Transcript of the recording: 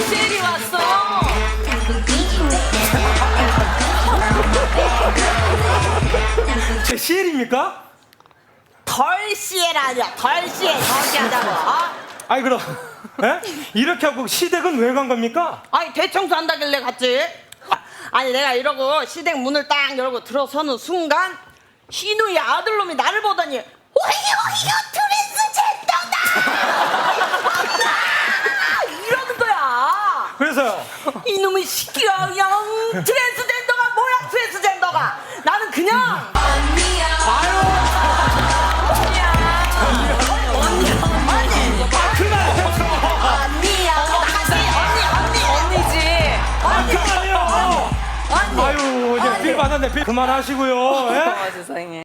현실이 왔어. 제 시엘입니까? 덜 시엘 아니야. 덜 시엘. 덜 시하다고. 어? 아니 그럼 에? 이렇게 하고 시댁은 왜 간 겁니까? 아니 대청소 한다길래 갔지. 아니 내가 이러고 시댁 문을 딱 열고 들어서는 순간 희누이 아들놈이 나를 보더니 그래서요. 이놈의 시끼야 그냥 트랜스젠더가 뭐야 트랜스젠더가 나는 그냥 언니야 나가시 언니 언니 언니지 아 그만해요. 아유 이제 빌 받았네. 빌 그만하시고요. 예? 세상에